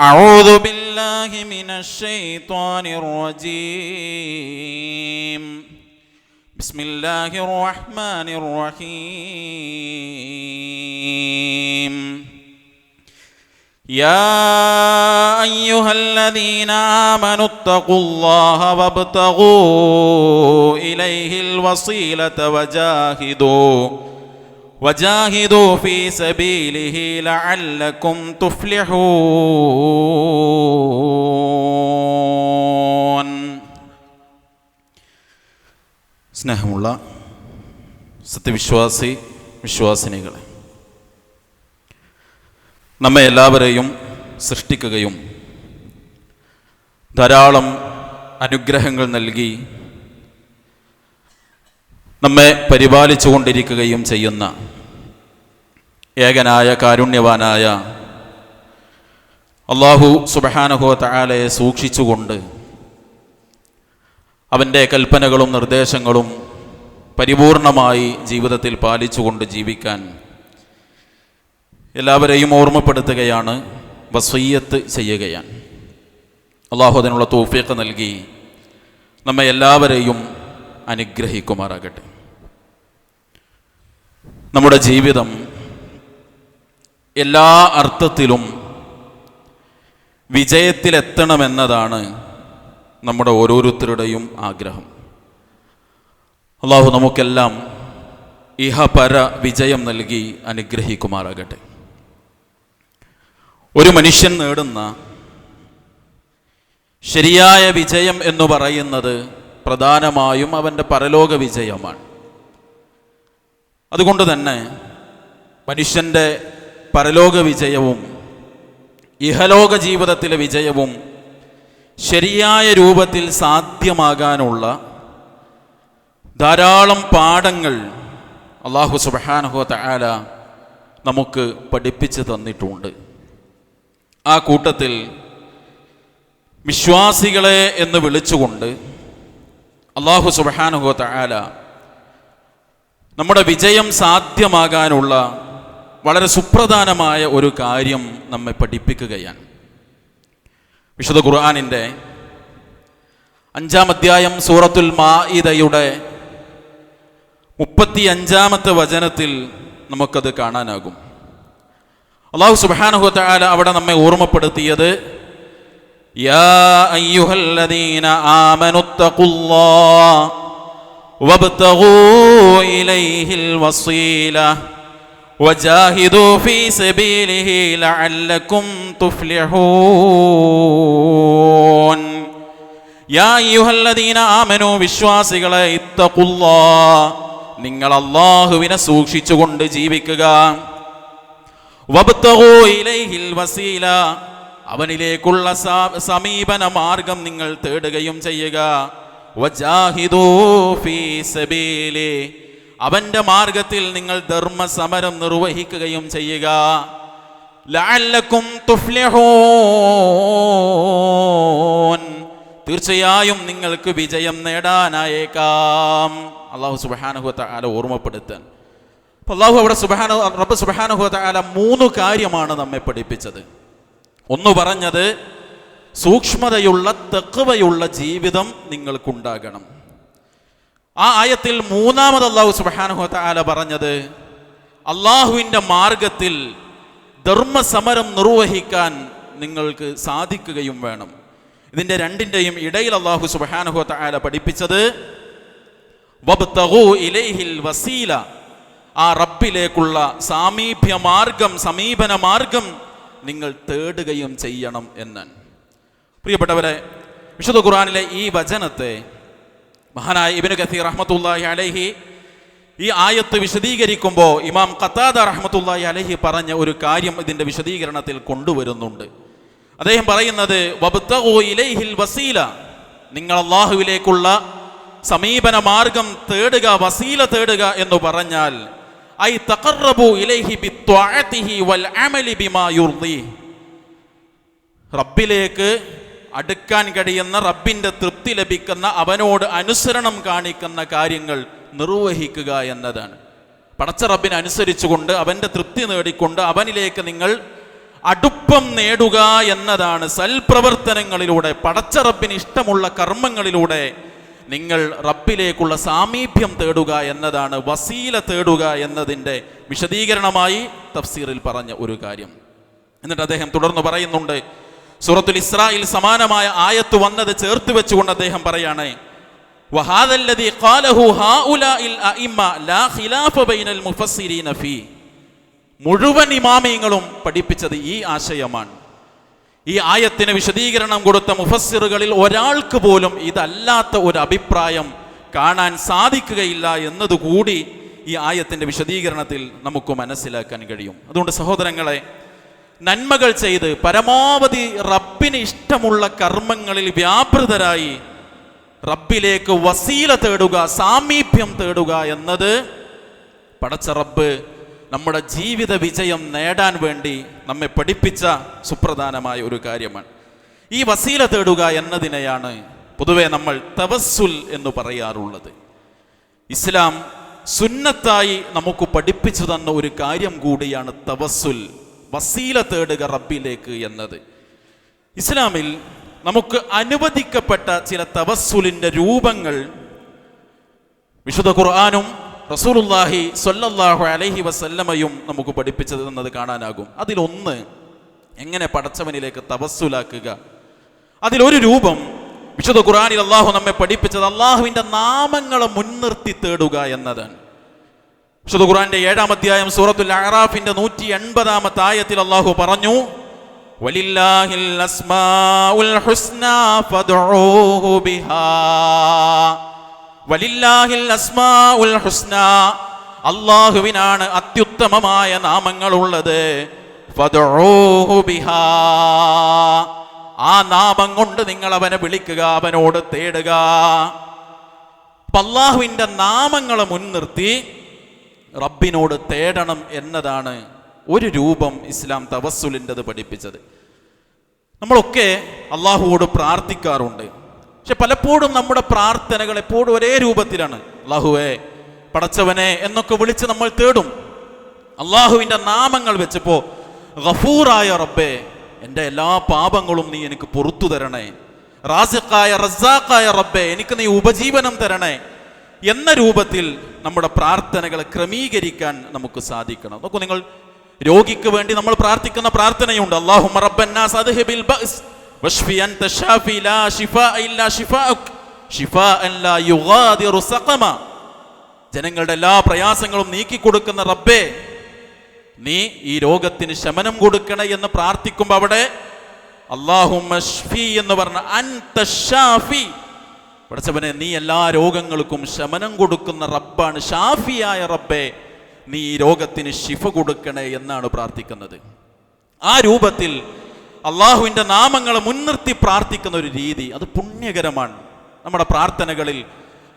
أعوذ بالله من الشيطان الرجيم. بسم الله الرحمن الرحيم. يا أيها الذين آمنوا اتقوا الله وابتغوا إليه الوسيلة وجاهدوا. وجاهدوا في سبيله لعلكم تفلحون സ്നേഹമുള്ള സത്യവിശ്വാസി വിശ്വാസിനികളെ നമ്മെ എല്ലാവരെയും സൃഷ്ടിക്കുകയും ധാരാളം അനുഗ്രഹങ്ങൾ നൽകി നമ്മെ പരിപാലിച്ചു കൊണ്ടിരിക്കുകയും ചെയ്യുന്ന ഏകനായ കാരുണ്യവാനായ അള്ളാഹു സുബഹാനഹോ സൂക്ഷിച്ചുകൊണ്ട് അവന്റെ കൽപ്പനകളും നിർദ്ദേശങ്ങളും പരിപൂർണമായി ജീവിതത്തിൽ പാലിച്ചുകൊണ്ട് ജീവിക്കാൻ എല്ലാവരെയും ഓർമ്മപ്പെടുത്തുകയാണ് വസ്വയ്യത്ത് ചെയ്യുകയാണ്. അള്ളാഹു അതിനുള്ള തോഫിയൊക്കെ നൽകി നമ്മെ എല്ലാവരെയും അനുഗ്രഹിക്കുമാറാകട്ടെ. നമ്മുടെ ജീവിതം എല്ലാ അർത്ഥത്തിലും വിജയത്തിലെത്തണമെന്നതാണ് നമ്മുടെ ഓരോരുത്തരുടെയും ആഗ്രഹം. അള്ളാഹു നമുക്കെല്ലാം ഇഹപര വിജയം നൽകി അനുഗ്രഹിക്കുമാറാകട്ടെ. ഒരു മനുഷ്യൻ നേടുന്ന ശരിയായ വിജയം എന്ന് പറയുന്നത് പ്രധാനമായും അവന്റെ പരലോക വിജയമാണ്. അതുകൊണ്ട് തന്നെ മനുഷ്യന്റെ പരലോക വിജയവും ഇഹലോക ജീവിതത്തിലെ വിജയവും ശരിയായ രൂപത്തിൽ സാധ്യമാകാനുള്ള ധാരാളം പാഠങ്ങൾ അള്ളാഹു സുബഹാനഹോ തആല നമുക്ക് പഠിപ്പിച്ചു തന്നിട്ടുണ്ട്. ആ കൂട്ടത്തിൽ വിശ്വാസികളെ എന്ന് വിളിച്ചുകൊണ്ട് അള്ളാഹു സുബാനഹു തആല നമ്മുടെ വിജയം സാധ്യമാകാനുള്ള വളരെ സുപ്രധാനമായ ഒരു കാര്യം നമ്മെ പഠിപ്പിക്കുകയാണ്. വിശുദ്ധ ഖുർആാനിന്റെ അഞ്ചാം അധ്യായം സൂറത്തുൽ മാഇദയുടെ മുപ്പത്തി അഞ്ചാമത്തെ വചനത്തിൽ നമുക്കത് കാണാനാകും. അള്ളാഹു സുബാനുഹത്താല അവിടെ നമ്മെ ഓർമ്മപ്പെടുത്തിയത് യാ അയ്യുഹല്ലദീന ആമനുത്തഖുല്ലാഹ് وابتغوا إليه الوسيلة وجاهدوا في سبيله لعلكم تفلحون യാ അയ്യുഹല്ലദീന ആമനു വിശ്വാസികളെ ഇത്തഖുല്ലാ നിങ്ങൾ അള്ളാഹുവിനെ സൂക്ഷിച്ചുകൊണ്ട് ജീവിക്കുക വബ്തഗൂ ഇലൈഹിൽ വസീല അവനിലേക്കുള്ള സ- സമീപന മാർഗം നിങ്ങൾ തേടുകയും ചെയ്യുക വജാഹിദൂ ഫീ സബീലി അവന്റെ മാർഗത്തിൽ നിങ്ങൾ ധർമ്മസമരം നിർവഹിക്കുകയും ചെയ്യുക. തീർച്ചയായും നിങ്ങൾക്ക് വിജയം നേടാനായേക്കാം. അള്ളാഹു സുബാനുഹത്ത ഓർമ്മപ്പെടുത്താൻ. അപ്പൊ അള്ളാഹു അവിടെ സുബാന റബ്ബ് സുബാനുഹത്ത മൂന്ന് കാര്യമാണ് നമ്മെ പഠിപ്പിച്ചത്. ഒന്ന് പറഞ്ഞത് സൂക്ഷ്മതയുള്ള തെക്കുവയുള്ള ജീവിതം നിങ്ങൾക്കുണ്ടാകണം. ആ ആയത്തിൽ മൂന്നാമത് അള്ളാഹു സുബാനുഹത്ത ആല പറഞ്ഞത് അള്ളാഹുവിന്റെ മാർഗത്തിൽ ധർമ്മസമരം നിർവഹിക്കാൻ നിങ്ങൾക്ക് സാധിക്കുകയും വേണം. ഇതിന്റെ രണ്ടിന്റെയും ഇടയിൽ അള്ളാഹു സുബാനുഹത്ത ആല പഠിപ്പിച്ചത് ഇലൈഹിൽ വസീല ആ റബ്ബിലേക്കുള്ള സാമീപ്യ മാർഗം സമീപന മാർഗം നിങ്ങൾ തേടുകയും ചെയ്യണം എന്നാണ് പ്രിയപ്പെട്ടവരെ വിശുദ്ധ ഖുർആനിലെ ഈ വചനത്തെ മഹാനായ ഇബിന് കസീർ റഹ്മത്തുല്ലാഹി അലഹി ഈ ആയത്ത് വിശദീകരിക്കുമ്പോൾ ഇമാം ഖത്താദ റഹ്മത്തുല്ലാഹി അലഹി പറഞ്ഞ ഒരു കാര്യം ഇതിന്റെ വിശദീകരണത്തിൽ കൊണ്ടുവരുന്നുണ്ട്. അദ്ദേഹം പറയുന്നത് ഇലൈഹിൽ വസീല. നിങ്ങൾ അള്ളാഹുവിലേക്കുള്ള സമീപന മാർഗം തേടുക വസീല തേടുക എന്ന് പറഞ്ഞാൽ ഐ തഖറബു ഇലൈഹി ബിത്വഅതിഹി വൽ അമലി ബിമാ യുർദി. റബ്ബിലേക്ക് അടുക്കാൻ കഴിയുന്ന റബ്ബിന്റെ തൃപ്തി ലഭിക്കുന്ന അവനോട് അനുസരണം കാണിക്കുന്ന കാര്യങ്ങൾ നിർവഹിക്കുക എന്നതാണ്. പടച്ച റബ്ബിനെ അനുസരിച്ചുകൊണ്ട് അവന്റെ തൃപ്തി നേടിക്കൊണ്ട് അവനിലേക്ക് നിങ്ങൾ അടുപ്പം നേടുക എന്നതാണ് സൽപ്രവർത്തനങ്ങളിലൂടെ പടച്ച റബ്ബിന് ഇഷ്ടമുള്ള കർമ്മങ്ങളിലൂടെ നിങ്ങൾ റബ്ബിലേക്കുള്ള സാമീപ്യം തേടുക എന്നതാണ് വസീല തേടുക എന്നതിന്റെ വിശദീകരണമായി തഫ്സീറിൽ പറഞ്ഞ ഒരു കാര്യം. എന്നിട്ട് അദ്ദേഹം തുടർന്ന് പറയുന്നുണ്ട് സൂറത്തുൽ ഇസ്രായിൽ സമാനമായ ആയത്ത് വന്നത് ചേർത്ത് വെച്ചുകൊണ്ട് അദ്ദേഹം പറയാണ് മുഴുവൻ ഇമാമിയങ്ങളും പഠിപ്പിച്ചത് ഈ ആശയമാണ്. ഈ ആയത്തിന് വിശദീകരണം കൊടുത്ത മുഫസ്സിറുകളിൽ ഒരാൾക്ക് പോലും ഇതല്ലാത്ത ഒരു അഭിപ്രായം കാണാൻ സാധിക്കുകയില്ല എന്നതുകൂടി ഈ ആയത്തിന്റെ വിശദീകരണത്തിൽ നമുക്ക് മനസ്സിലാക്കാൻ കഴിയും. അതുകൊണ്ട് സഹോദരങ്ങളെ നന്മകൾ ചെയ്ത് പരമാവധി റബ്ബിന് ഇഷ്ടമുള്ള കർമ്മങ്ങളിൽ വ്യാപൃതരായി റബ്ബിലേക്ക് വസീല തേടുക സാമീപ്യം തേടുക എന്നത് പടച്ച റബ്ബ് നമ്മുടെ ജീവിത വിജയം നേടാൻ വേണ്ടി നമ്മെ പഠിപ്പിച്ച സുപ്രധാനമായ ഒരു കാര്യമാണ്. ഈ വസീല തേടുക എന്നതിനെയാണ് പൊതുവെ നമ്മൾ തവസ്സുൽ എന്ന് പറയാറുള്ളത്. ഇസ്ലാം സുന്നത്തായി നമുക്ക് പഠിപ്പിച്ചു തന്ന ഒരു കാര്യം കൂടിയാണ് തവസ്സുൽ. വസീല തേടുക റബ്ബിലേക്ക് എന്നത്. ഇസ്ലാമിൽ നമുക്ക് അനുവദിക്കപ്പെട്ട ചില തവസ്സുലിന്റെ രൂപങ്ങൾ വിശുദ്ധ ഖുർആാനും റസൂലുല്ലാഹി സൊല്ലാഹു അലഹി വസല്ലമയും നമുക്ക് പഠിപ്പിച്ചത് എന്നത് കാണാനാകും. അതിലൊന്ന് എങ്ങനെ പടച്ചവനിലേക്ക് തവസ്സുലാക്കുക. അതിലൊരു രൂപം വിശുദ്ധ ഖുർആാനിൽ അള്ളാഹു നമ്മെ പഠിപ്പിച്ചത് അള്ളാഹുവിന്റെ നാമങ്ങളെ മുൻനിർത്തി തേടുക എന്നതാണ്. വിശുദ്ധ ഖുറാന്റെ ഏഴാം അധ്യായം സൂറത്തുൽ അഹ്റാഫിന്റെ നൂറ്റി എൺപതാമത്തെ ആയത്തിൽ അള്ളാഹു പറഞ്ഞു അള്ളാഹുവിനാണ് അത്യുത്തമമായ നാമങ്ങളുള്ളത്. ഉള്ളത് ആ നാമം കൊണ്ട് നിങ്ങൾ അവനെ വിളിക്കുക അവനോട് തേടുക. അള്ളാഹുവിന്റെ നാമങ്ങളെ മുൻനിർത്തി റബ്ബിനോട് തേടണം എന്നതാണ് ഒരു രൂപം ഇസ്ലാം തവസ്സുലിന്റെത് പഠിപ്പിച്ചത്. നമ്മളൊക്കെ അള്ളാഹുവോട് പ്രാർത്ഥിക്കാറുണ്ട്. പക്ഷെ പലപ്പോഴും നമ്മുടെ പ്രാർത്ഥനകൾ എപ്പോഴും ഒരേ രൂപത്തിലാണ്. അള്ളാഹുവേ പടച്ചവനെ എന്നൊക്കെ വിളിച്ച് നമ്മൾ തേടും. അള്ളാഹുവിന്റെ നാമങ്ങൾ വെച്ചപ്പോൾ ഗഫൂറായ റബ്ബേ എന്റെ എല്ലാ പാപങ്ങളും നീ എനിക്ക് പുറത്തു തരണേ. റാസിഖായ റസാഖായ റബ്ബെ എനിക്ക് നീ ഉപജീവനം തരണേ. എന്ന രൂപത്തിൽ നമ്മുടെ പ്രാർത്ഥനകളെ ക്രമീകരിക്കാൻ നമുക്ക് സാധിക്കണം. നോക്കൂ നിങ്ങൾ രോഗിക്ക് വേണ്ടി നമ്മൾ പ്രാർത്ഥിക്കുന്ന പ്രാർത്ഥനയുണ്ട്. അള്ളാഹു ജനങ്ങളുടെ എല്ലാ പ്രയാസങ്ങളും നീക്കിക്കൊടുക്കുന്ന റബ്ബേ നീ ഈ രോഗത്തിന് ശമനം കൊടുക്കണേ എന്ന് പ്രാർത്ഥിക്കുമ്പോൾ അവിടെ അള്ളാഹു എന്ന് പറഞ്ഞ പഠിച്ചവനെ നീ എല്ലാ രോഗങ്ങൾക്കും ശമനം കൊടുക്കുന്ന റബ്ബാണ് ഷാഫിയായ റബ്ബെ. നീ ഈ രോഗത്തിന് ശിഫ കൊടുക്കണേ എന്നാണ് പ്രാർത്ഥിക്കുന്നത്. ആ രൂപത്തിൽ അള്ളാഹുവിന്റെ നാമങ്ങളെ മുൻനിർത്തി പ്രാർത്ഥിക്കുന്ന ഒരു രീതി അത് പുണ്യകരമാണ്. നമ്മുടെ പ്രാർത്ഥനകളിൽ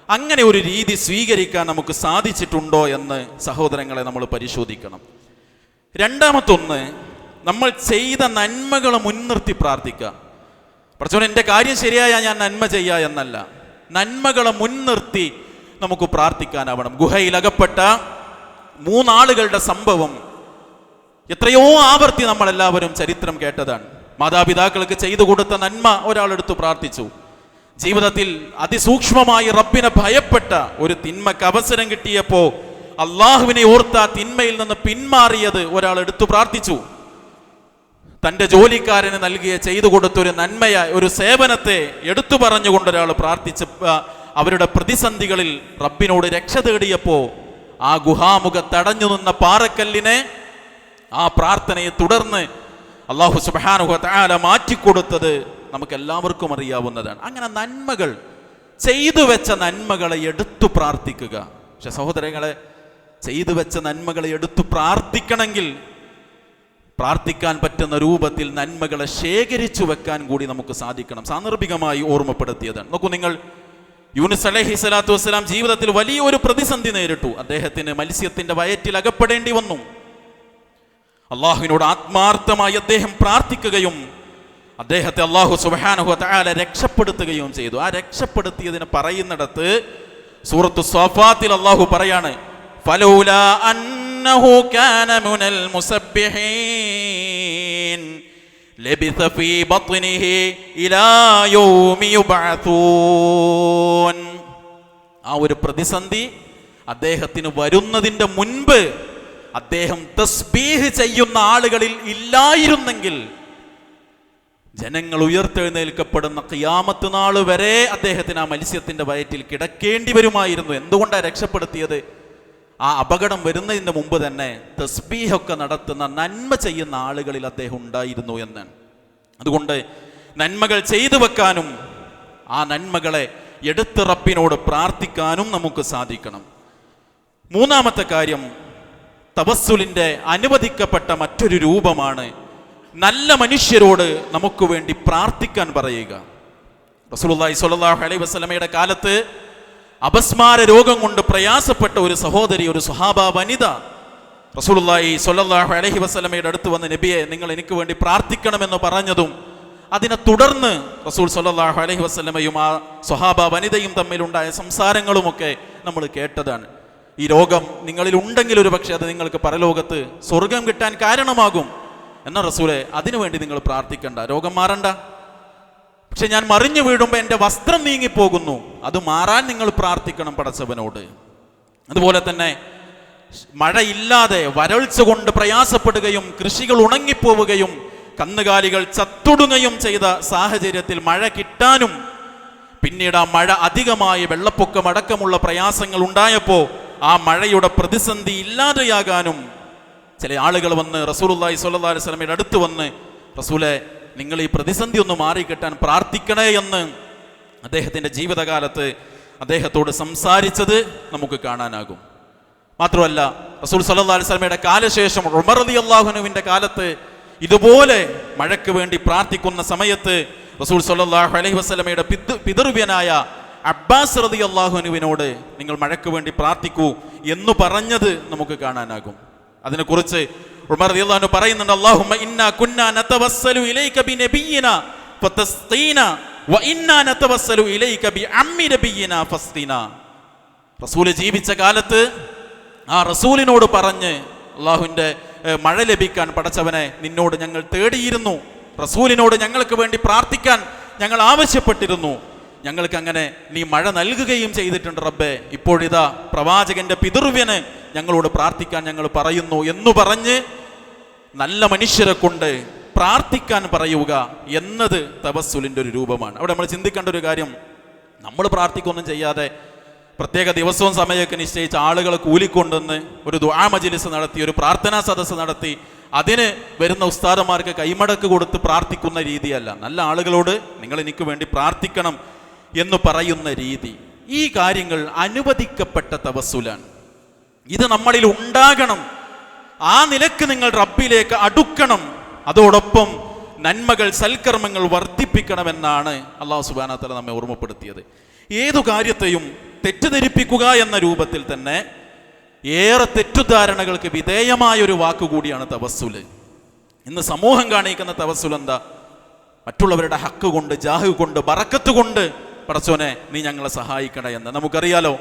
അങ്ങനെ ഒരു രീതി സ്വീകരിക്കാൻ നമുക്ക് സാധിച്ചിട്ടുണ്ടോ എന്ന് സഹോദരങ്ങളെ നമ്മൾ പരിശോധിക്കണം. രണ്ടാമത്തൊന്ന് നമ്മൾ ചെയ്ത നന്മകളെ മുൻനിർത്തി പ്രാർത്ഥിക്കുക. പ്രച്ചോൻ എന്റെ കാര്യം ശരിയായ ഞാൻ നന്മ ചെയ്യുക എന്നല്ല. നന്മകളെ മുൻനിർത്തി നമുക്ക് പ്രാർത്ഥിക്കാനാവണം. ഗുഹയിൽ അകപ്പെട്ട മൂന്നാളുകളുടെ സംഭവം എത്രയോ ആവർത്തി നമ്മളെല്ലാവരും ചരിത്രം കേട്ടതാണ്. മാതാപിതാക്കൾക്ക് ചെയ്തു കൊടുത്ത നന്മ ഒരാളെടുത്ത് പ്രാർത്ഥിച്ചു. ജീവിതത്തിൽ അതിസൂക്ഷ്മമായി റബ്ബിനെ ഭയപ്പെട്ട ഒരു തിന്മക്ക് അവസരം കിട്ടിയപ്പോ അള്ളാഹുവിനെ ഓർത്ത തിന്മയിൽ നിന്ന് പിന്മാറിയത് ഒരാൾ എടുത്തു പ്രാർത്ഥിച്ചു. തന്റെ ജോലിക്കാരന് നൽകിയ ചെയ്തു കൊടുത്ത ഒരു നന്മയ ഒരു സേവനത്തെ എടുത്തു പറഞ്ഞുകൊണ്ട് ഒരാൾ പ്രാർത്ഥിച്ച അവരുടെ പ്രതിസന്ധികളിൽ റബ്ബിനോട് രക്ഷ തേടിയപ്പോ ആ ഗുഹാമുഖ തടഞ്ഞു നിന്ന പാറക്കല്ലിനെ ആ പ്രാർത്ഥനയെ തുടർന്ന് അള്ളാഹു സുബാനുഹ താല മാറ്റിക്കൊടുത്തത് നമുക്ക് എല്ലാവർക്കും അറിയാവുന്നതാണ്. അങ്ങനെ നന്മകൾ ചെയ്തു വെച്ച നന്മകളെ എടുത്തു പ്രാർത്ഥിക്കുക. പക്ഷെ സഹോദരങ്ങളെ ചെയ്തു വെച്ച നന്മകളെ എടുത്തു പ്രാർത്ഥിക്കണമെങ്കിൽ പ്രാർത്ഥിക്കാൻ പറ്റുന്ന രൂപത്തിൽ നന്മകളെ ശേഖരിച്ചു വെക്കാൻ കൂടി നമുക്ക് സാധിക്കണം. സാന്ദർഭികമായി ഓർമ്മപ്പെടുത്തിയതാണ്. നോക്കൂ നിങ്ങൾ യൂനുസ് അലഹി സ്വലാത്തു വസ്സലാം ജീവിതത്തിൽ വലിയൊരു പ്രതിസന്ധി നേരിട്ടു. അദ്ദേഹത്തിന് മത്സ്യത്തിന്റെ വയറ്റിൽ അകപ്പെടേണ്ടി വന്നു. അള്ളാഹുവിനോട് ആത്മാർത്ഥമായി അദ്ദേഹം പ്രാർത്ഥിക്കുകയും അദ്ദേഹത്തെ അള്ളാഹു സുബാനഹു താല രക്ഷപ്പെടുത്തുകയും ചെയ്തു. ആ രക്ഷപ്പെടുത്തിയതിന് പറയുന്നിടത്ത് സൂറത്ത് സോഫാത്തിൽ അള്ളാഹു പറയാണ് ഫലൗല അന്നഹു كان من المسبحين. ലബിഥ ഫീ ബത്നിഹി ഇലാ യൗമി യുബഅഥൂൻ ആ ഒരു പ്രതിസന്ധി അദ്ദേഹത്തിന് വരുന്നതിന്റെ മുൻപ് അദ്ദേഹം തസ്ബീഹ് ചെയ്യുന്ന ആളുകളിൽ ഇല്ലായിരുന്നെങ്കിൽ ജനങ്ങൾ ഉയർത്തെഴുന്നേൽക്കപ്പെടുന്ന ഖിയാമത്ത് നാൾ വരെ അദ്ദേഹത്തിന് ആ മത്സ്യത്തിന്റെ വയറ്റിൽ കിടക്കേണ്ടി വരുമായിരുന്നു. എന്തുകൊണ്ടാണ് രക്ഷപ്പെടുത്തിയത്? ആ അപകടം വരുന്നതിന് മുമ്പ് തന്നെ തസ്ബീഹൊക്കെ നടത്തുന്ന നന്മ ചെയ്യുന്ന ആളുകളിൽ അദ്ദേഹം ഉണ്ടായിരുന്നു എന്ന്. അതുകൊണ്ട് നന്മകൾ ചെയ്തു വെക്കാനും ആ നന്മകളെ എടുത്ത് റബ്ബിനോട് പ്രാർത്ഥിക്കാനും നമുക്ക് സാധിക്കണം. മൂന്നാമത്തെ കാര്യം തപസ്സുലിന്റെ അനുവദിക്കപ്പെട്ട മറ്റൊരു രൂപമാണ് നല്ല മനുഷ്യരോട് നമുക്ക് വേണ്ടി പ്രാർത്ഥിക്കാൻ പറയുക. റസൂലുള്ളാഹി സ്വല്ലല്ലാഹു അലൈഹി വസല്ലമയുടെ കാലത്ത് അപസ്മാര രോഗം കൊണ്ട് പ്രയാസപ്പെട്ട ഒരു സഹോദരി ഒരു സുഹാബ വനിത. റസൂലുള്ളാഹി സ്വല്ലല്ലാഹു അലൈഹി വസല്ലമയുടെ അടുത്ത് വന്ന് നബിയെ നിങ്ങൾ എനിക്ക് വേണ്ടി പ്രാർത്ഥിക്കണമെന്ന് പറഞ്ഞതും അതിനെ തുടർന്ന് റസൂൽ സ്വല്ലല്ലാഹു അലൈഹി വസല്ലമയും ആ സ്വഹാബ വനിതയും തമ്മിലുണ്ടായ സംസാരങ്ങളുമൊക്കെ നമ്മൾ കേട്ടതാണ്. ഈ രോഗം നിങ്ങളിൽ ഉണ്ടെങ്കിൽ ഒരു പക്ഷേ അത് നിങ്ങൾക്ക് പരലോകത്ത് സ്വർഗം കിട്ടാൻ കാരണമാകും. എന്ന റസൂലെ അതിനുവേണ്ടി നിങ്ങൾ പ്രാർത്ഥിക്കണ്ട. രോഗം മാറണ്ട. പക്ഷെ ഞാൻ മറിഞ്ഞു വീഴുമ്പോൾ എന്റെ വസ്ത്രം നീങ്ങിപ്പോകുന്നു. അത് മാറാൻ നിങ്ങൾ പ്രാർത്ഥിക്കണം പടച്ചവനോട്. അതുപോലെ തന്നെ മഴയില്ലാതെ വരൾച്ച കൊണ്ട് പ്രയാസപ്പെടുകയും കൃഷികൾ ഉണങ്ങിപ്പോവുകയും കന്നുകാലികൾ ചത്തൊടുങ്ങുകയും ചെയ്ത സാഹചര്യത്തിൽ മഴ കിട്ടാനും പിന്നീട് ആ മഴ അധികമായി വെള്ളപ്പൊക്കം അടക്കമുള്ള പ്രയാസങ്ങൾ ഉണ്ടായപ്പോൾ ആ മഴയുടെ പ്രതിസന്ധി ഇല്ലാതെയാകാനും ചില ആളുകൾ വന്ന് റസൂലുള്ളാഹി സ്വല്ലല്ലാഹി അലൈഹി വസല്ലമയുടെ അടുത്ത് വന്ന് റസൂലെ നിങ്ങൾ ഈ പ്രതിസന്ധി ഒന്ന് മാറിക്കിട്ടാൻ പ്രാർത്ഥിക്കണേ എന്ന് അദ്ദേഹത്തിന്റെ ജീവിതകാലത്ത് അദ്ദേഹത്തോട് സംസാരിച്ചത് നമുക്ക് കാണാനാകും. മാത്രമല്ല റസൂൽ സല്ലാ അലൈഹി വസല്ലമയുടെ കാലശേഷം ഉമർ റളിയല്ലാഹു അൻഹുവിന്റെ കാലത്ത് ഇതുപോലെ മഴയ്ക്ക് വേണ്ടി പ്രാർത്ഥിക്കുന്ന സമയത്ത് റസൂൽ സല്ലാഹു അലൈഹി വസ്ലമയുടെ പിതൃ പിതൃവ്യനായ അബ്ബാസ് റതി അള്ളാഹുനുവിനോട് നിങ്ങൾ മഴയ്ക്ക് വേണ്ടി പ്രാർത്ഥിക്കൂ എന്ന് പറഞ്ഞത് നമുക്ക് കാണാനാകും. അതിനെക്കുറിച്ച് ഉമർ റളിയല്ലാഹു പറയുന്നുണ്ട് അല്ലാഹുമ്മ ഇന്നാ കുന്നാ നതവസ്സലു ഇലൈക ബിനബിയിന ഫതസ്തീന വ ഇന്നാ നതവസ്സലു ഇലൈക ബി അമ്മി നബിയിന ഫസ്തീന. റസൂൽ ജീവിച്ച കാലത്ത് ആ റസൂലിനോട് പറഞ്ഞ് അള്ളാഹുവിന്റെ മഴ ലഭിക്കാൻ പടച്ചവനെ നിന്നോട് ഞങ്ങൾ തേടിയിരുന്നു. റസൂലിനോട് ഞങ്ങൾക്ക് വേണ്ടി പ്രാർത്ഥിക്കാൻ ഞങ്ങൾ ആവശ്യപ്പെട്ടിരുന്നു. ഞങ്ങൾക്ക് അങ്ങനെ നീ മഴ നൽകുകയും ചെയ്തിട്ടുണ്ട് റബ്ബേ. ഇപ്പോഴിതാ പ്രവാചകന്റെ പിതൃവ്യന് ഞങ്ങളോട് പ്രാർത്ഥിക്കാൻ ഞങ്ങൾ പറയുന്നു എന്ന് പറഞ്ഞ് നല്ല മനുഷ്യരെ കൊണ്ട് പ്രാർത്ഥിക്കാൻ പറയുക എന്നത് തപസ്സുലിന്റെ ഒരു രൂപമാണ്. അവിടെ നമ്മൾ ചിന്തിക്കേണ്ട ഒരു കാര്യം നമ്മൾ പ്രാർത്ഥിക്കൊന്നും ചെയ്യാതെ പ്രത്യേക ദിവസവും സമയമൊക്കെ നിശ്ചയിച്ച് ആളുകളെ കൂലിക്കൊണ്ടുവന്ന് ഒരു ദുആ മജിലിസ് നടത്തി ഒരു പ്രാർത്ഥനാ സദസ്സ് നടത്തി അതിന് വരുന്ന ഉസ്താദന്മാർക്ക് കൈമടക്ക് കൊടുത്ത് പ്രാർത്ഥിക്കുന്ന രീതിയല്ല. നല്ല ആളുകളോട് നിങ്ങൾ എനിക്ക് വേണ്ടി പ്രാർത്ഥിക്കണം എന്ന് പറയുന്ന രീതി. ഈ കാര്യങ്ങൾ അനുവദിക്കപ്പെട്ട തപസ്സുലാണ്. ഇത് നമ്മളിൽ ഉണ്ടാകണം. ആ നിലയ്ക്ക് നിങ്ങൾ റബ്ബിലേക്ക് അടുക്കണം. അതോടൊപ്പം നന്മകൾ സൽക്കർമ്മങ്ങൾ വർദ്ധിപ്പിക്കണമെന്നാണ് അള്ളാഹു സുബാനത്തല നമ്മെ ഓർമ്മപ്പെടുത്തിയത്. ഏതു കാര്യത്തെയും തെറ്റിദ്ധരിപ്പിക്കുക എന്ന രൂപത്തിൽ തന്നെ ഏറെ തെറ്റുദ്ധാരണകൾക്ക് വിധേയമായ ഒരു വാക്കുകൂടിയാണ് തവസ്സുൽ ഇന്ന് സമൂഹം കാണിക്കുന്ന തവസ്സുൽ എന്താ? മറ്റുള്ളവരുടെ ഹക്ക് കൊണ്ട് ജാഹു കൊണ്ട് ബറക്കത്ത് കൊണ്ട് പടച്ചോനെ നീ ഞങ്ങളെ സഹായിക്കണേ എന്ന്. നമുക്കറിയാലോ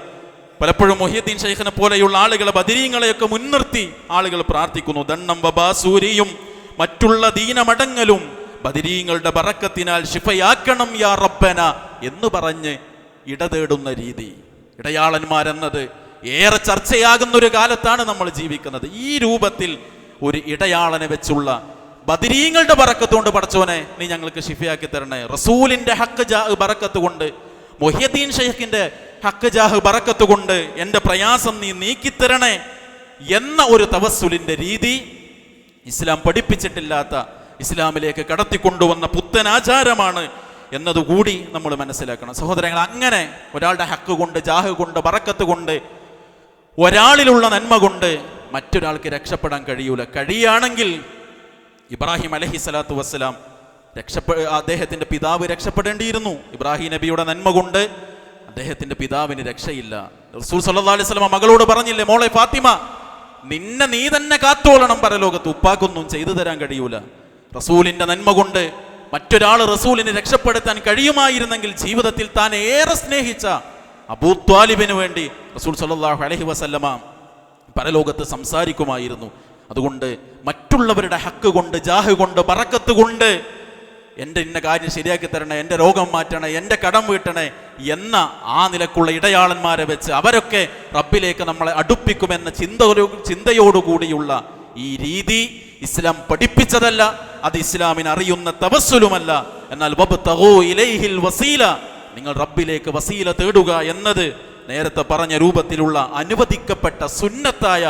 പലപ്പോഴും മൊഹീദ്ദീൻ ഷെയ്ഖിനെ പോലെയുള്ള ആളുകളെ ബദരീങ്ങളെയൊക്കെ മുൻനിർത്തി ആളുകൾ പ്രാർത്ഥിക്കുന്നു. ദണ്ണം ബബാസൂരിയും മറ്റുള്ള ദീനമടങ്ങലും ബദരീങ്ങളുടെ ബറക്കത്തിനാൽ ശിഫയാക്കണം യാ റബ്ബന എന്ന് പറഞ്ഞ് ഇടതേടുന്ന രീതി. ഇടയാളന്മാരെന്നത് ഏറെ ചർച്ചയാകുന്ന ഒരു കാലത്താണ് നമ്മൾ ജീവിക്കുന്നത്. ഈ രൂപത്തിൽ ഒരു ഇടയാളനെ വെച്ചുള്ള ബദരീങ്ങളുടെ പറക്കത്തുകൊണ്ട് പടച്ചോനെ നീ ഞങ്ങൾക്ക് ഷിഫയാക്കി തരണേ. റസൂലിന്റെ ഹക്ക് ജാ ബറക്കത്ത് കൊണ്ട് മൊഹ്യദ്ദീൻ ഷെയ്ഖിന്റെ ഹക്ക് ജാഹ് ബറക്കത്ത് കൊണ്ട് എന്റെ പ്രയാസം നീ നീക്കിത്തരണേ എന്ന ഒരു തവസ്സുലിന്റെ രീതി ഇസ്ലാം പഠിപ്പിച്ചിട്ടില്ലാത്ത ഇസ്ലാമിലേക്ക് കടത്തിക്കൊണ്ടുവന്ന പുത്തൻ ആചാരമാണ് എന്നതുകൂടി നമ്മൾ മനസ്സിലാക്കണം. സഹോദരങ്ങൾ അങ്ങനെ ഒരാളുടെ ഹക്ക് കൊണ്ട് ജാഹ് കൊണ്ട് ബറക്കത്ത് കൊണ്ട് ഒരാളിലുള്ള നന്മ കൊണ്ട് മറ്റൊരാൾക്ക് രക്ഷപ്പെടാൻ കഴിയൂല. കഴിയുകയാണെങ്കിൽ ഇബ്രാഹിം അലഹി സ്വലാത്തു വസ്സലാം രക്ഷപ്പെ അദ്ദേഹത്തിന്റെ പിതാവ് രക്ഷപ്പെടേണ്ടിയിരുന്നു. ഇബ്രാഹിം നബിയുടെ നന്മ കൊണ്ട് അദ്ദേഹത്തിന്റെ പിതാവിന് രക്ഷയില്ല. റസൂൽ സല്ലാ അലൈഹി വസല്ലം മകളോട് പറഞ്ഞില്ലേ മോളെ ഫാത്തിമ നിന്നെ നീ തന്നെ കാത്തോളണം പരലോകത്ത്. ഉപ്പാക്കൊന്നും ചെയ്തു തരാൻ കഴിയൂല. റസൂലിന്റെ നന്മ കൊണ്ട് മറ്റൊരാൾ റസൂലിനെ രക്ഷപ്പെടുത്താൻ കഴിയുമായിരുന്നെങ്കിൽ ജീവിതത്തിൽ താൻ ഏറെ സ്നേഹിച്ച അബൂ ത്വാലിബിന് വേണ്ടി റസൂൽ സല്ലല്ലാഹു അലഹി വസല്ലമ പരലോകത്ത് സംസാരിക്കുമായിരുന്നു. അതുകൊണ്ട് മറ്റുള്ളവരുടെ ഹക്ക് കൊണ്ട് ജാഹ് കൊണ്ട് പറക്കത്ത് കൊണ്ട് എന്റെ ഇന്ന കാര്യം ശരിയാക്കി തരണേ എന്റെ രോഗം മാറ്റണേ എന്റെ കടം വീട്ടണേ എന്ന ആ നിലക്കുള്ള ഇടയാളന്മാരെ വെച്ച് അവരൊക്കെ റബ്ബിലേക്ക് നമ്മളെ അടുപ്പിക്കുമെന്ന ചിന്ത ചിന്തയോടുകൂടിയുള്ള ഈ രീതി ഇസ്ലാം പഠിപ്പിച്ചതല്ല അത് ഇസ്ലാമിന് അറിയുന്ന തപസ്സുലുമല്ല എന്നാൽ ഇലൈഹിൽ വസീല നിങ്ങൾ റബ്ബിലേക്ക് വസീല തേടുക എന്നത് നേരത്തെ പറഞ്ഞ രൂപത്തിലുള്ള അനുവദിക്കപ്പെട്ട സുന്നത്തായ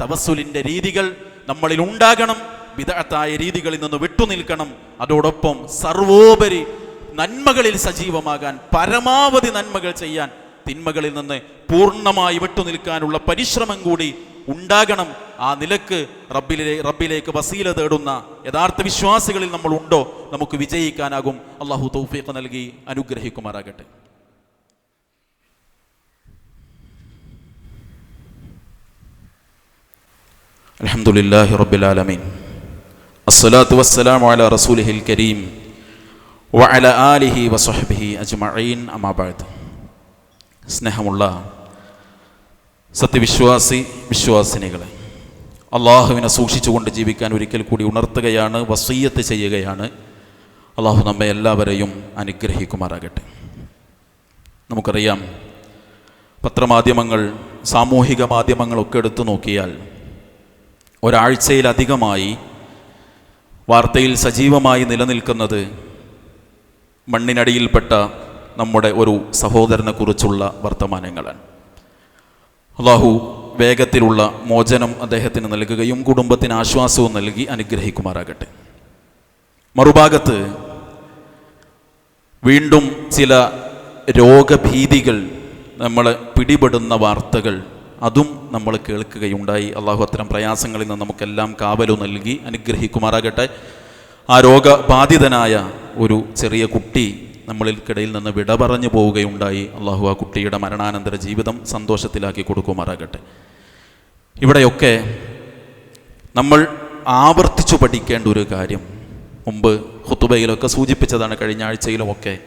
തവസ്സുലിന്റെ രീതികൾ നമ്മളിൽ ഉണ്ടാകണം. വിദഗ്ധായ രീതികളിൽ നിന്ന് വിട്ടുനിൽക്കണം. അതോടൊപ്പം സർവോപരി നന്മകളിൽ സജീവമാകാൻ പരമാവധി നന്മകൾ ചെയ്യാൻ തിന്മകളിൽ നിന്ന് പൂർണമായി വിട്ടുനിൽക്കാനുള്ള പരിശ്രമം കൂടി ഉണ്ടാകണം. ആ നിലയ്ക്ക് റബ്ബിലെ റബ്ബിലേക്ക് വസീല തേടുന്ന യഥാർത്ഥ വിശ്വാസികളിൽ നമ്മൾ ഉണ്ടോ? നമുക്ക് വിജയിക്കാനാകും. അള്ളാഹു തൗഫീഖ് നൽകി അനുഗ്രഹിക്കുമാറാകട്ടെ. അലഹമുല്ലാഹി റബ്ബിലാലമീൻ അസ്സലാത്തു വസ്സലാം അല റസൂലിഹിൽ കരീം വഅല ആലിഹി വസഹബിഹി അജ്മഈൻ. അമാബാദ് സ്നേഹമുള്ള സത്യവിശ്വാസി വിശ്വാസിനികളെ അള്ളാഹുവിനെ സൂക്ഷിച്ചുകൊണ്ട് ജീവിക്കാൻ ഒരിക്കൽ കൂടി ഉണർത്തുകയാണ് വസീയത്ത് ചെയ്യുകയാണ്. അള്ളാഹു നമ്മെ എല്ലാവരെയും അനുഗ്രഹിക്കുമാറാകട്ടെ. നമുക്കറിയാം പത്രമാധ്യമങ്ങൾ സാമൂഹിക മാധ്യമങ്ങളൊക്കെ എടുത്തു നോക്കിയാൽ ഒരാഴ്ചയിലധികമായി വാർത്തയിൽ സജീവമായി നിലനിൽക്കുന്നത് മണ്ണിനടിയിൽപ്പെട്ട നമ്മുടെ ഒരു സഹോദരനെ കുറിച്ചുള്ള വർത്തമാനങ്ങളാണ്. അള്ളാഹു വേഗത്തിലുള്ള മോചനം അദ്ദേഹത്തിന് നൽകുകയും കുടുംബത്തിന് ആശ്വാസവും നൽകി അനുഗ്രഹിക്കുമാറാകട്ടെ. മറുഭാഗത്ത് വീണ്ടും ചില രോഗഭീതികൾ നമ്മളെ പിടിപെടുന്ന വാർത്തകൾ അതും നമ്മൾ കേൾക്കുകയുണ്ടായി. അള്ളാഹു അത്തരം പ്രയാസങ്ങളിൽ നിന്ന് നമുക്കെല്ലാം കാവലു നൽകി അനുഗ്രഹിക്കുമാറാകട്ടെ. ആ രോഗബാധിതനായ ഒരു ചെറിയ കുട്ടി നമ്മളിൽക്കിടയിൽ നിന്ന് വിട പറഞ്ഞു പോവുകയുണ്ടായി. അള്ളാഹു ആ കുട്ടിയുടെ മരണാനന്തര ജീവിതം സന്തോഷത്തിലാക്കി കൊടുക്കുമാറാകട്ടെ. ഇവിടെയൊക്കെ നമ്മൾ ആവർത്തിച്ചു പഠിക്കേണ്ട ഒരു കാര്യം. മുമ്പ് ഹുത്തുബയിലൊക്കെ സൂചിപ്പിച്ചതാണ് കഴിഞ്ഞ ആഴ്ചയിലുമൊക്കെ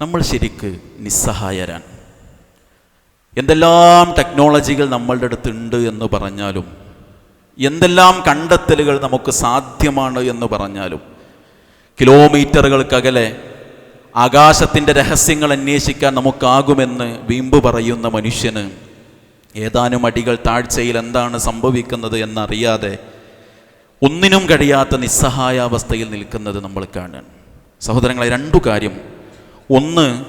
നമ്മൾ ശരിക്ക് നിസ്സഹായരാണ്. എന്തെല്ലാം ടെക്നോളജികൾ നമ്മളുടെ അടുത്തുണ്ട് എന്ന് പറഞ്ഞാലും എന്തെല്ലാം കണ്ടെത്തലുകൾ നമുക്ക് സാധ്യമാണ് എന്ന് പറഞ്ഞാലും കിലോമീറ്ററുകൾക്കകലെ ആകാശത്തിന്റെ രഹസ്യങ്ങൾ അന്വേഷിക്കാൻ നമുക്കാകുമെന്ന് വീമ്പ് പറയുന്ന മനുഷ്യന് ഏതാനും അടികൾ താഴ്ചയിൽ എന്താണ് സംഭവിക്കുന്നത് എന്നറിയാതെ ഒന്നിനും കഴിയാത്ത നിസ്സഹായാവസ്ഥയിൽ നിൽക്കുന്നത് നമ്മൾ കാണുകയാണ്. സഹോദരങ്ങളെ രണ്ടു കാര്യം. ഒന്ന്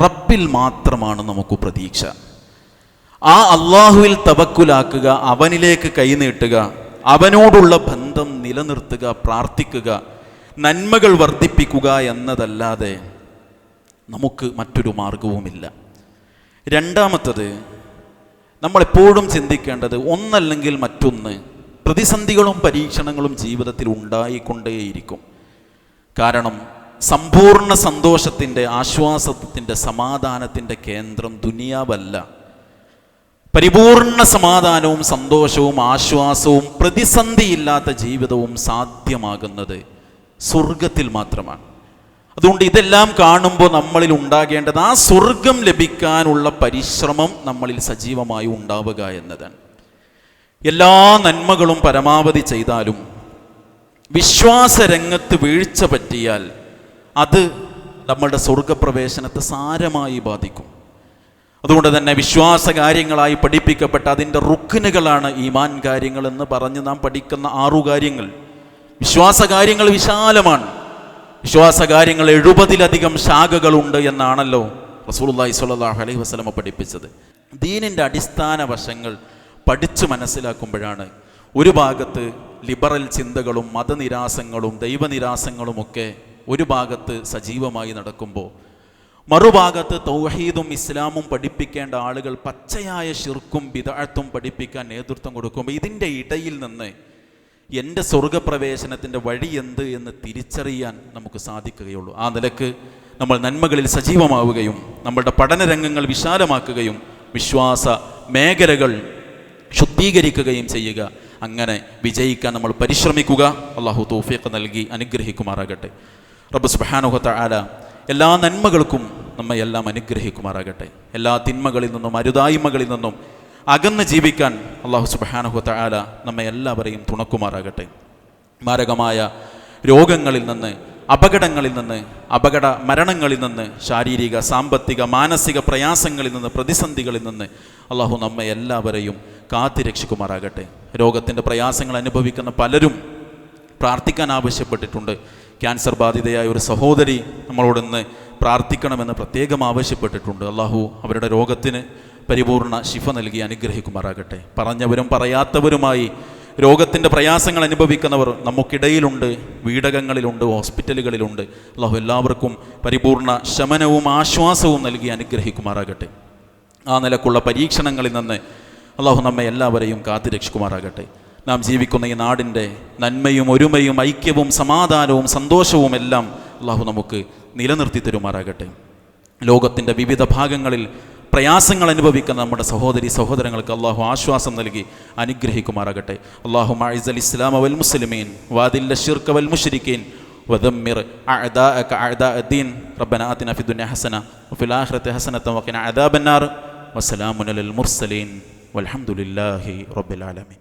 റബ്ബിൽ മാത്രമാണ് നമുക്ക് പ്രതീക്ഷ. ആ അള്ളാഹുവിൽ തവക്കുലാക്കുക അവനിലേക്ക് കൈനീട്ടുക അവനോടുള്ള ബന്ധം നിലനിർത്തുക പ്രാർത്ഥിക്കുക നന്മകൾ വർദ്ധിപ്പിക്കുക എന്നതല്ലാതെ നമുക്ക് മറ്റൊരു മാർഗവുമില്ല. രണ്ടാമത്തത് നമ്മളെപ്പോഴും ചിന്തിക്കേണ്ടത് ഒന്നല്ലെങ്കിൽ മറ്റൊന്ന് പ്രതിസന്ധികളും പരീക്ഷണങ്ങളും ജീവിതത്തിൽ ഉണ്ടായിക്കൊണ്ടേയിരിക്കും. കാരണം സമ്പൂർണ സന്തോഷത്തിന്റെ ആശ്വാസത്തിന്റെ സമാധാനത്തിന്റെ കേന്ദ്രം ദുനിയാവല്ല. പരിപൂർണ സമാധാനവും സന്തോഷവും ആശ്വാസവും പ്രതിസന്ധിയില്ലാത്ത ജീവിതവും സാധ്യമാകുന്നത് സ്വർഗത്തിൽ മാത്രമാണ്. അതുകൊണ്ട് ഇതെല്ലാം കാണുമ്പോൾ നമ്മളിൽ ഉണ്ടാകേണ്ടത് ആ സ്വർഗം ലഭിക്കാനുള്ള പരിശ്രമം നമ്മളിൽ സജീവമായി ഉണ്ടാവുക എന്നതാണ്. എല്ലാ നന്മകളും പരമാവധി ചെയ്താലും വിശ്വാസരംഗത്ത് വീഴ്ച പറ്റിയാൽ അത് നമ്മളുടെ സ്വർഗപ്രവേശനത്തെ സാരമായി ബാധിക്കും. അതുകൊണ്ട് തന്നെ വിശ്വാസ കാര്യങ്ങളായി പഠിപ്പിക്കപ്പെട്ട അതിന്റെ റുക്കിനുകളാണ് ഈമാൻ കാര്യങ്ങൾ എന്ന് പറഞ്ഞ് നാം പഠിക്കുന്ന ആറു കാര്യങ്ങൾ. വിശ്വാസ കാര്യങ്ങൾ വിശാലമാണ്. വിശ്വാസ കാര്യങ്ങൾ എഴുപതിലധികം ശാഖകളുണ്ട് എന്നാണല്ലോ റസൂലുള്ളാഹി സ്വല്ലല്ലാഹു അലൈഹി വസ്ലമ പഠിപ്പിച്ചത്. ദീനിന്റെ അടിസ്ഥാന വശങ്ങൾ പഠിച്ചു മനസ്സിലാക്കുമ്പോഴാണ് ഒരു ഭാഗത്ത് ലിബറൽ ചിന്തകളും മതനിരാസങ്ങളും ദൈവനിരാസങ്ങളുമൊക്കെ ഒരു ഭാഗത്ത് സജീവമായി നടക്കുമ്പോൾ മറുഭാഗത്ത് തൗഹീദും ഇസ്ലാമും പഠിപ്പിക്കേണ്ട ആളുകൾ പച്ചയായ ഷിർക്കും ബിദഅത്തും പഠിപ്പിക്കാൻ നേതൃത്വം കൊടുക്കുമ്പോൾ ഇതിന്റെ ഇടയിൽ നിന്ന് എന്റെ സ്വർഗപ്രവേശനത്തിന്റെ വഴി എന്ത് എന്ന് തിരിച്ചറിയാൻ നമുക്ക് സാധിക്കുകയുള്ളൂ. ആ നിലയ്ക്ക് നമ്മൾ നന്മകളിൽ സജീവമാവുകയും നമ്മളുടെ പഠനരംഗങ്ങൾ വിശാലമാക്കുകയും വിശ്വാസ മേഖലകൾ ശുദ്ധീകരിക്കുകയും ചെയ്യുക. അങ്ങനെ വിജയിക്കാൻ നമ്മൾ പരിശ്രമിക്കുക. അള്ളാഹു തോഫിയൊക്കെ നൽകി അനുഗ്രഹിക്കുമാറാകട്ടെ. റബ്ബ് സുബാനുഹത്ത തആല എല്ലാ നന്മകൾക്കും നമ്മെ എല്ലാം അനുഗ്രഹിക്കുമാറാകട്ടെ. എല്ലാ തിന്മകളിൽ നിന്നും അരുതായ്മകളിൽ നിന്നും അകന്ന് ജീവിക്കാൻ അള്ളാഹു സുബ്ഹാനഹു തആല നമ്മെ എല്ലാവരെയും തുണക്കുമാറാകട്ടെ. മാരകമായ രോഗങ്ങളിൽ നിന്ന് അപകടങ്ങളിൽ നിന്ന് അപകട മരണങ്ങളിൽ നിന്ന് ശാരീരിക സാമ്പത്തിക മാനസിക പ്രയാസങ്ങളിൽ നിന്ന് പ്രതിസന്ധികളിൽ നിന്ന് അള്ളാഹു നമ്മെ എല്ലാവരെയും കാത്തിരക്ഷിക്കുമാറാകട്ടെ രോഗത്തിന്റെ പ്രയാസങ്ങൾ അനുഭവിക്കുന്ന പലരും പ്രാർത്ഥിക്കാൻ ആവശ്യപ്പെട്ടിട്ടുണ്ട്. ക്യാൻസർ ബാധിതയായ ഒരു സഹോദരി നമ്മളോടൊന്ന് പ്രാർത്ഥിക്കണമെന്ന് പ്രത്യേകം ആവശ്യപ്പെട്ടിട്ടുണ്ട്. അള്ളാഹു അവരുടെ രോഗത്തിന് പരിപൂർണ ശിഫ നൽകി അനുഗ്രഹിക്കുമാറാകട്ടെ. പറഞ്ഞവരും പറയാത്തവരുമായി രോഗത്തിന്റെ പ്രയാസങ്ങൾ അനുഭവിക്കുന്നവർ നമുക്കിടയിലുണ്ട് വീടകങ്ങളിലുണ്ട് ഹോസ്പിറ്റലുകളിലുണ്ട്. അള്ളാഹു എല്ലാവർക്കും പരിപൂർണ ശമനവും ആശ്വാസവും നൽകി അനുഗ്രഹിക്കുമാറാകട്ടെ. ആ നിലക്കുള്ള പരീക്ഷണങ്ങളിൽ നിന്ന് അള്ളാഹു നമ്മെ എല്ലാവരെയും കാത്തുരക്ഷിക്കുമാറാകട്ടെ. നാം ജീവിക്കുന്ന ഈ നാടിൻ്റെ നന്മയും ഒരുമയും ഐക്യവും സമാധാനവും സന്തോഷവും എല്ലാം അള്ളാഹു നമുക്ക് നിലനിർത്തി തരുമാറാകട്ടെ ലോകത്തിൻ്റെ വിവിധ ഭാഗങ്ങളിൽ പ്രയാസങ്ങൾ അനുഭവിക്കുന്ന നമ്മുടെ സഹോദരി സഹോദരങ്ങൾക്ക് അള്ളാഹു ആശ്വാസം നൽകി അനുഗ്രഹിക്കുമാറാകട്ടെ അള്ളാഹു മൈസൽ ഇസ്ലാം വൽ മുസ്ലിമീൻ വാദില്ല ഷിർക്ക വൽ മുഷരിക്കീൻ ودمر أعداءك أعداء الدين ربنا آتنا في الدنيا حسنة وفي الآخرة حسنة وقنا عذاب النار وسلام على المرسلين والحمد لله رب العالمين